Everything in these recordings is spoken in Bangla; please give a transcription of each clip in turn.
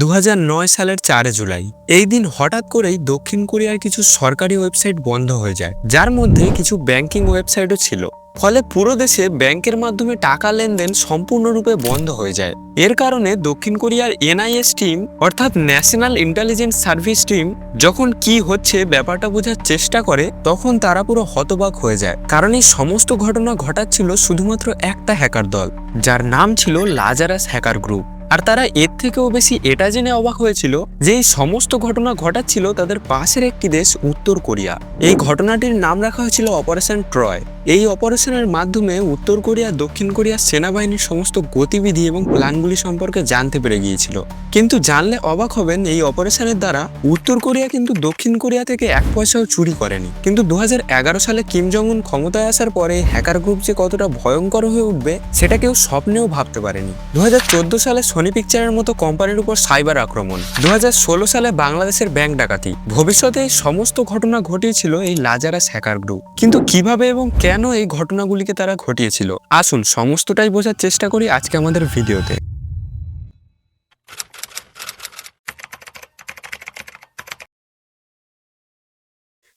দু হাজার নয় সালের চারে জুলাই। এই দিন হঠাৎ করেই দক্ষিণ কোরিয়ার কিছু সরকারি ওয়েবসাইট বন্ধ হয়ে যায়, যার মধ্যে কিছু ব্যাংকিং ওয়েবসাইটও ছিল। ফলে পুরো দেশে ব্যাংকের মাধ্যমে টাকা লেনদেন সম্পূর্ণরূপে বন্ধ হয়ে যায়। এর কারণে দক্ষিণ কোরিয়ার এনআইএস টিম, অর্থাৎ ন্যাশনাল ইন্টেলিজেন্স সার্ভিস টিম, যখন কি হচ্ছে ব্যাপারটা বোঝার চেষ্টা করে, তখন তারা পুরো হতবাক হয়ে যায়। কারণ এই সমস্ত ঘটনা ঘটাচ্ছিল শুধুমাত্র একটা হ্যাকার দল, যার নাম ছিল লাজারাস হ্যাকার গ্রুপ। আর তারা এর থেকেও বেশি এটা জেনে অবাক হয়েছিল যে এই সমস্ত ঘটনা ঘটাচ্ছিল তাদের পাশের একটি দেশ, উত্তর কোরিয়া। এই ঘটনাটির নাম রাখা হয়েছিল অপারেশন ট্রয় এই অপারেশনের মাধ্যমে উত্তর কোরিয়া, দক্ষিণ কোরিয়ার সেনাবাহিনীর সমস্ত গতিবিধি এবং প্ল্যানগুলি সম্পর্কে জানতে পেরে গিয়েছিল। কিন্তু জানলে অবাক হবেন, এই অপারেশনের দ্বারা উত্তর কোরিয়া কিন্তু দক্ষিণ কোরিয়া থেকে এক পয়সাও চুরি করেনি। কিন্তু দু হাজার এগারো সালে কিম জং উন ক্ষমতায় আসার পরে হ্যাকার গ্রুপ যে কতটা ভয়ঙ্কর হয়ে উঠবে, সেটা কেউ স্বপ্নেও ভাবতে পারেনি। দু হাজার চোদ্দ সালে সোনি পিকচারের মতো কোম্পানির উপর সাইবার আক্রমণ। দু হাজার ষোলো সালে বাংলাদেশের ব্যাংক ডাকাতি। ভবিষ্যতে এই সমস্ত ঘটনা ঘটিয়েছিল এই লাজারাস হ্যাকার গ্রুপ। কিন্তু কীভাবে এবং কেন এই ঘটনাগুলিকে তারা ঘটিয়েছিল? আসুন সমস্তটাই বোঝার চেষ্টা করি আজকে আমাদের ভিডিওতে।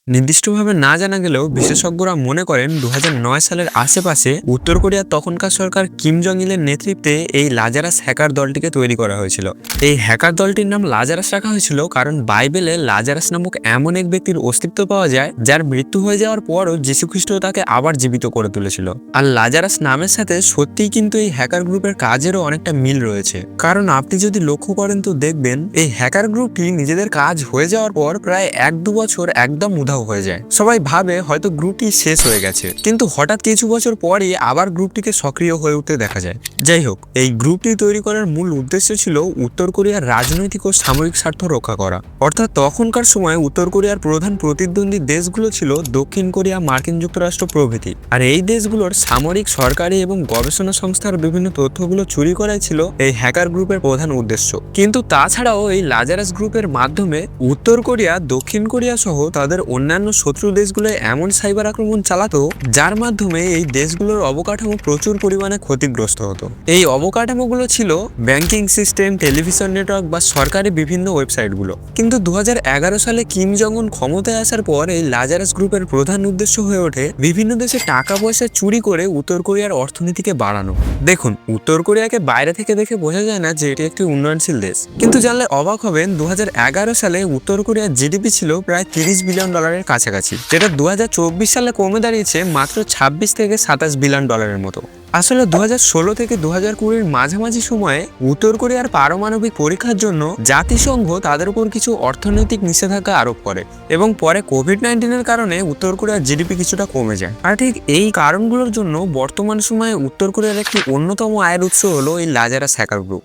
নির্দিষ্টভাবে না জানা গেলেও বিশেষজ্ঞরা মনে করেন দু হাজার নয় সালের আশেপাশে উত্তর কোরিয়ার তখনকার সরকার কিম জং ইলের নেতৃত্বে এই লাজারাস হ্যাকার দলটিকে তৈরি করা হয়েছিল। এই হ্যাকার দলটির নাম লাজারাস রাখা হয়েছিল কারণ বাইবেলে লাজারাস নামক এমন এক ব্যক্তির অস্তিত্ব পাওয়া যায় যার মৃত্যু হয়ে যাওয়ার পরও যীশুখ্রিস্ট তাকে আবার জীবিত করে তুলেছিল। আর লাজারাস নামের সাথে সত্যিই কিন্তু এই হ্যাকার গ্রুপের কাজেরও অনেকটা মিল রয়েছে। কারণ আপনি যদি লক্ষ্য করেন তো দেখবেন, এই হ্যাকার গ্রুপটি নিজেদের কাজ হয়ে যাওয়ার পর প্রায় এক দু বছর একদম উধাও হয়ে যায়। সবাই ভাবে হয়তো গ্রুপটি শেষ হয়ে গেছে। কিন্তু হঠাৎ কিছু বছর পরই আবার গ্রুপটিকে সক্রিয় হয়ে উঠতে দেখা যায়। যাই হোক, এই গ্রুপটি তৈরি করার মূল উদ্দেশ্য ছিল উত্তর কোরিয়ার রাজনৈতিক ও সামরিক স্বার্থ রক্ষা করা। অর্থাৎ তখনকার সময় উত্তর কোরিয়ার প্রধান প্রতিদ্বন্দ্বী দেশগুলো ছিল দক্ষিণ কোরিয়া, মার্কিন যুক্তরাষ্ট্র প্রভৃতি। আর এই দেশগুলোর সামরিক, সরকারি এবং গবেষণা সংস্থার বিভিন্ন তথ্যগুলো চুরি করাই ছিল এই হ্যাকার গ্রুপের প্রধান উদ্দেশ্য। কিন্তু তাছাড়াও এই লাজারাস গ্রুপের মাধ্যমে উত্তর কোরিয়া, দক্ষিণ কোরিয়া সহ তাদের অন্যান্য শত্রু দেশগুলো এমন সাইবার আক্রমণ চালাতো, যার মাধ্যমে এই দেশগুলোর অবকাঠামো প্রচুর পরিমাণে ক্ষতিগ্রস্ত হতো। এই অবকাঠামোগুলো ছিল ব্যাংকিং সিস্টেম, টেলিভিশন নেটওয়ার্ক বা সরকারি বিভিন্ন ওয়েবসাইটগুলো। কিন্তু দু হাজার এগারো সালে কিম জং উন ক্ষমতায় আসার পর এই লাজারাস গ্রুপের প্রধান উদ্দেশ্য হয়ে ওঠে বিভিন্ন দেশে টাকা পয়সা চুরি করে উত্তর কোরিয়ার অর্থনীতিকে বাড়ানো। দেখুন, উত্তর কোরিয়াকে বাইরে থেকে দেখে বোঝা যায় না যে এটি একটি উন্নয়নশীল দেশ। কিন্তু জানলে অবাক হবেন দু হাজার এগারো সালে উত্তর কোরিয়ার জিডিপি ছিল প্রায় তিরিশ বিলিয়ন ডলারের কাছাকাছি, যেটা দু হাজার চব্বিশ সালে কমে দাঁড়িয়েছে মাত্র ছাব্বিশ থেকে সাতাশ বিলিয়ন ডলারের মতো। আসলে দু হাজার ষোলো থেকে দু হাজার কুড়ির মাঝামাঝি সময়ে উত্তর কোরিয়ার পারমাণবিক পরীক্ষার জন্য জাতিসংঘ তাদের উপর কিছু অর্থনৈতিক নিষেধাজ্ঞা আরোপ করে এবং পরে কোভিড নাইন্টিনের কারণে উত্তর কোরিয়ার জিডিপি কিছুটা কমে যায়। আর ঠিক এই কারণগুলোর জন্য বর্তমান সময়ে উত্তর কোরিয়ার একটি অন্যতম আয়ের উৎস হলো এই লাজারাস হ্যাকার গ্রুপ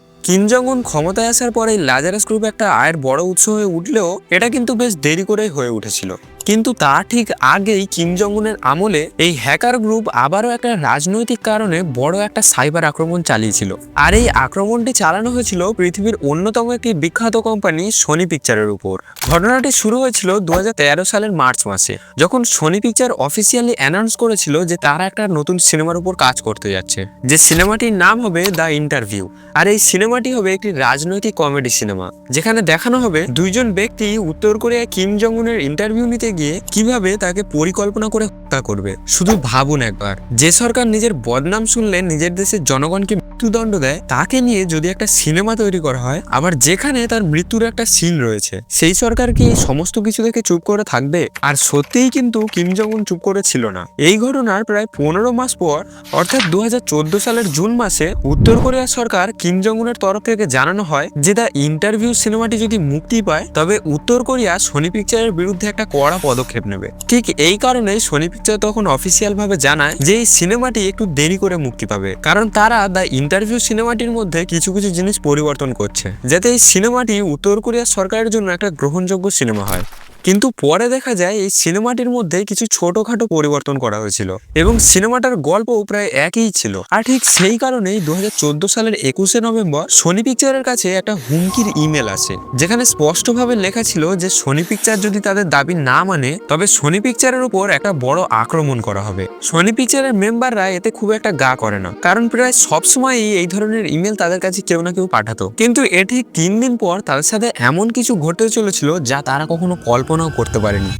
উন ক্ষমতায় আসার পরে লাজারাস গ্রুপ একটা আয়ের বড় উৎস হয়ে উঠলেও এটা কিন্তু বেশ দেরি করেই হয়ে উঠেছিল। কিন্তু তা ঠিক আগেই কিম জং উনের আমলে এই হ্যাকার গ্রুপ আবারও একটা রাজনৈতিক কারণে বড় একটা সাইবার আক্রমণ চালিয়েছিল। আর এই আক্রমণটি চালানো হয়েছিল পৃথিবীর অন্যতম একটি বিখ্যাত কোম্পানি সোনি পিকচারের উপর। ঘটনাটি শুরু হয়েছিল দু হাজার তেরো সালের মার্চ মাসে, যখন সোনি পিকচার অফিসিয়ালি অ্যানাউন্স করেছিল যে তারা একটা নতুন সিনেমার উপর কাজ করতে যাচ্ছে। যে সিনেমাটির নাম হবে দ্য ইন্টারভিউ আর এই সিনেমাটি হবে একটি রাজনৈতিক কমেডি সিনেমা, যেখানে দেখানো হবে দুইজন ব্যক্তি উত্তর কোরিয়ায় কিম জং উনের ইন্টারভিউ নিতে গিয়ে কীভাবে তাকে পরিকল্পনা করে হত্যা করবে? শুধু ভাবুন একবার। যে সরকার নিজের বদনাম শুনলে নিজের দেশের জনগণকে মৃত্যুদণ্ড দেয়, তাকে নিয়ে যদি একটা সিনেমা তৈরি করা হয়, আবার যেখানে তার মৃত্যুর একটা সিন রয়েছে, সেই সরকার কি সমস্ত কিছু দেখে চুপ করে থাকবে? আর সত্যিই কিন্তু কিম জং চুপ করে ছিল না। এই ঘটনার প্রায় পনেরো মাস পর, অর্থাৎ দুহাজার চোদ্দ সালের জুন মাসে, উত্তর কোরিয়ার সরকার কিম জং তরফ থেকে জানানো হয় যে, দ্য ইন্টারভিউ সিনেমাটি যদি মুক্তি পায়, তবে উত্তর কোরিয়া সোনি পিকচারের বিরুদ্ধে একটা কড়া পদক্ষেপ নেবে। ঠিক এই কারণে সোনি পিকচার তখন অফিসিয়াল ভাবে জানায় যে, এই সিনেমাটি একটু দেরি করে মুক্তি পাবে। কারণ তারা দ্য ইন্টারভিউ সিনেমাটির মধ্যে কিছু কিছু জিনিস পরিবর্তন করছে। যাতে এই সিনেমাটি উত্তর কোরিয়ার সরকারের জন্য একটা গ্রহণযোগ্য সিনেমা হয়। কিন্তু পরে দেখা যায় এই সিনেমাটির মধ্যে কিছু ছোটখাটো পরিবর্তন করা হয়েছিল এবং সিনেমাটার গল্প প্রায় একই ছিল। আর ঠিক সেই কারণেই দু হাজার চোদ্দ সালের একুশে নভেম্বর সোনি পিকচারের কাছে একটা হুমকির ইমেল আসে, যেখানে স্পষ্টভাবে লেখা ছিল যে সোনি পিকচার যদি তাদের দাবি না মানে তবে সোনি পিকচারের উপর একটা বড় আক্রমণ করা হবে। সোনি পিকচারের মেম্বাররা এতে খুব একটা গা করে না, কারণ প্রায় সবসময়ই এই ধরনের ইমেল তাদের কাছে কেউ না কেউ পাঠাতো। কিন্তু এটি তিন দিন পর তাদের সাথে এমন কিছু ঘটতে চলেছিল যা তারা কখনো কল্পনাও করতে পারেনি।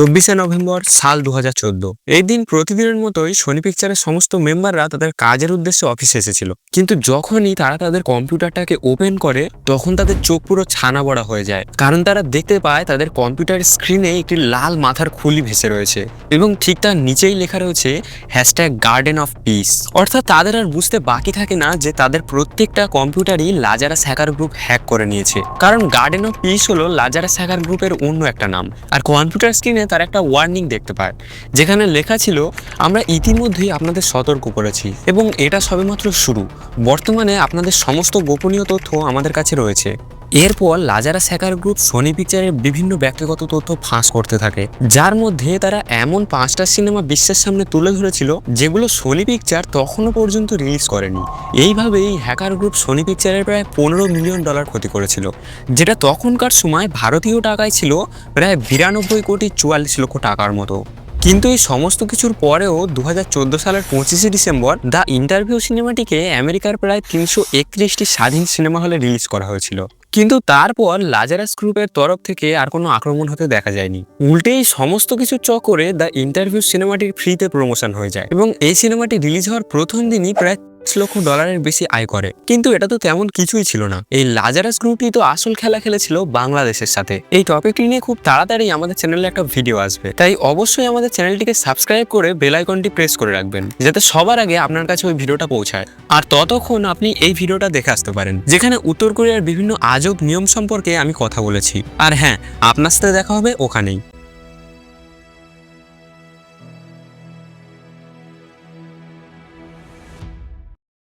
চব্বিশে নভেম্বর সাল দু হাজার চোদ্দ। এই দিন প্রতিদিনের মতোই সোনি পিকচারের সমস্ত মেম্বাররা তাদের কাজের উদ্দেশ্যে অফিসে এসেছিল। কিন্তু যখনই তারা তাদের কম্পিউটারটাকে ওপেন করে, তখন তাদের চোখ পুরো ছানা বড়া হয়ে যায়। কারণ তারা দেখতে পায় তাদের কম্পিউটার স্ক্রিনে একটি লাল মাথার খুলি ভেসে রয়েছে এবং ঠিক তার নিচেই লেখা রয়েছে হ্যাশট্যাগ গার্ডেন অফ পিস অর্থাৎ তাদের আর বুঝতে বাকি থাকে না যে তাদের প্রত্যেকটা কম্পিউটারই লাজারাস হ্যাকার গ্রুপ হ্যাক করে নিয়েছে। কারণ গার্ডেন অফ পিস হলো লাজারাস হ্যাকার গ্রুপের অন্য একটা নাম। আর কম্পিউটার স্ক্রিনে তার একটা ওয়ার্নিং দেখতে পায়, যেখানে লেখা ছিল, আমরা ইতিমধ্যেই আপনাদের সতর্ক করেছি এবং এটা সবেমাত্র শুরু। বর্তমানে আপনাদের সমস্ত গোপনীয় তথ্য আমাদের কাছে রয়েছে। এরপর লাজারাস স্যাকার গ্রুপ সোনি পিকচারের বিভিন্ন ব্যক্তিগত তথ্য ফাঁস করতে থাকে, যার মধ্যে তারা এমন পাঁচটা সিনেমা বিশ্বের সামনে তুলে ধরেছিল, যেগুলো সোনি পিকচার তখনও পর্যন্ত রিলিজ করেনি। এইভাবেই হ্যাকার গ্রুপ সোনি পিকচারের প্রায় পনেরো মিলিয়ন ডলার ক্ষতি করেছিল, যেটা তখনকার সময় ভারতীয় টাকায় ছিল প্রায় বিরানব্বই কোটি চুয়াল্লিশ লক্ষ টাকার মতো। কিন্তু এই সমস্ত কিছুর পরেও দু হাজার চোদ্দ সালের পঁচিশে ডিসেম্বর, দ্য ইন্টারভিউ সিনেমাটিকে আমেরিকার প্রায় তিনশো একত্রিশটি স্বাধীন সিনেমা হলে রিলিজ করা হয়েছিল। কিন্তু তারপর লাজারাস গ্রুপের তরফ থেকে আর কোনো আক্রমণ হতে দেখা যায়নি। উল্টে এই সমস্ত কিছু চক্করে দ্য ইন্টারভিউ সিনেমাটির ফ্রিতে প্রমোশন হয়ে যায়। এবং এই সিনেমাটি রিলিজ হওয়ার প্রথম দিনই প্রায় পাঁচ লক্ষ ডলারের বেশি আয় করে। কিন্তু এটা তো তেমন কিছুই ছিল না। এই লাজারাস গ্রুপটি তো আসল খেলা খেলেছিল বাংলাদেশের সাথে। এই টপিকটি নিয়ে খুব তাড়াতাড়ি আমাদের চ্যানেলে একটা ভিডিও আসবে। তাই অবশ্যই আমাদের চ্যানেলটিকে সাবস্ক্রাইব করে বেল আইকনটি প্রেস করে রাখবেন, যাতে সবার আগে আপনার কাছে ওই ভিডিওটা পৌঁছায়। আর ততক্ষণ আপনি এই ভিডিওটা দেখে আসতে পারেন, যেখানে উত্তর কোরিয়ার বিভিন্ন আজব নিয়ম সম্পর্কে আমি কথা বলেছি। আর হ্যাঁ আপনার সাথে দেখা হবে ওখানেই।